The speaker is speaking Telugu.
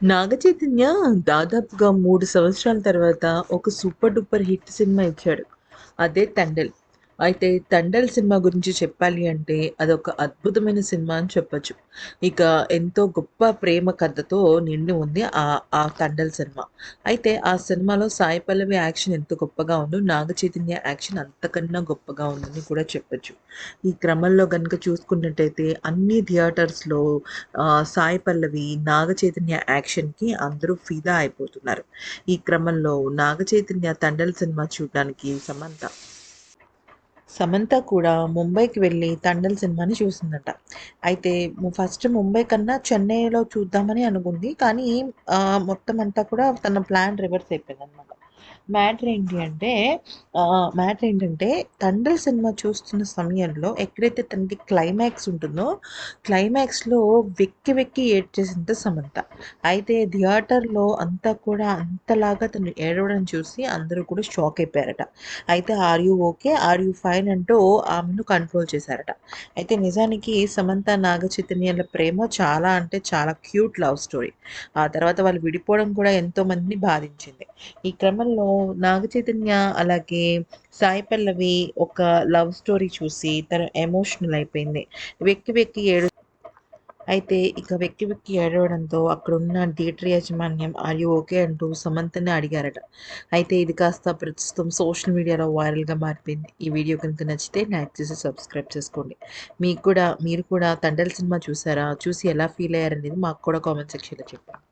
నాగచైతన్య దాదాపుగా మూడు సంవత్సరాల తర్వాత ఒక సూపర్ డూపర్ హిట్ సినిమా ఇచ్చాడు. అదే తండల్ అయితే తండల్ సినిమా గురించి చెప్పాలి అంటే అదొక అద్భుతమైన సినిమా అని చెప్పొచ్చు. ఇక ఎంతో గొప్ప ప్రేమ కథతో నిండి ఉంది ఆ ఆ తండల్ సినిమా. అయితే ఆ సినిమాలో సాయి పల్లవి యాక్షన్ ఎంత గొప్పగా ఉందో, నాగ చైతన్య యాక్షన్ అంతకన్నా గొప్పగా ఉందని కూడా చెప్పొచ్చు. ఈ క్రమంలో గనుక చూసుకున్నట్టయితే అన్ని థియేటర్స్‌లో సాయి పల్లవి, నాగ చైతన్య యాక్షన్‌కి అందరూ ఫిదా అయిపోతున్నారు. ఈ క్రమంలో నాగ చైతన్య తండల్ సినిమా చూడడానికి సమంత సమంత కూడా ముంబైకి వెళ్ళి తండల్ సినిమాని చూసిందట. అయితే ఫస్ట్ ముంబై కన్నా చెన్నైలో చూద్దామని అనుకుంది. కానీ మొత్తం అంతా కూడా తన ప్లాన్ రివర్స్ అయిపోయింది అనమాట మ్యాటర్ ఏంటి అంటే మ్యాటర్ ఏంటంటే తండ్రి సినిమా చూస్తున్న సమయంలో ఎక్కడైతే తనకి క్లైమాక్స్ ఉంటుందో, క్లైమాక్స్‌లో వెక్కి వెక్కి ఏడ్చేసింది సమంత. అయితే థియేటర్‌లో అంతా కూడా అంతలాగా తను ఏడవడం చూసి అందరూ కూడా షాక్ అయిపోయారట. అయితే are you okay? Are you fine? అంటూ ఆమెను కంట్రోల్ చేశారట. అయితే నిజానికి సమంత, నాగ చైతన్యాల ప్రేమ చాలా అంటే చాలా క్యూట్ లవ్ స్టోరీ. ఆ తర్వాత వాళ్ళు విడిపోవడం కూడా ఎంతో మందిని బాధించింది. ఈ క్రమంలో నాగ చైతన్య అలాగే సాయి పల్లవి ఒక లవ్ స్టోరీ చూసి తను ఎమోషనల్ అయిపోయింది. వెక్కి వెక్కి ఏడు అయితే ఇక వెక్కి వెక్కి ఏడవడంతో అక్కడున్న థియేటర్ యాజమాన్యం ఆర్ యూ ఓకే? అంటూ సమంతని అడిగారట. అయితే ఇది కాస్త ప్రస్తుతం సోషల్ మీడియాలో వైరల్‌గా మారిపోయింది. ఈ వీడియో కనుక నచ్చితే లైక్ చేసి సబ్స్క్రైబ్ చేసుకోండి. మీకు కూడా మీరు కూడా తండ్రి సినిమా చూసారా? చూసి ఎలా ఫీల్ అయ్యారనేది మాకు కూడా కామెంట్ సెక్షన్‌లో చెప్పండి.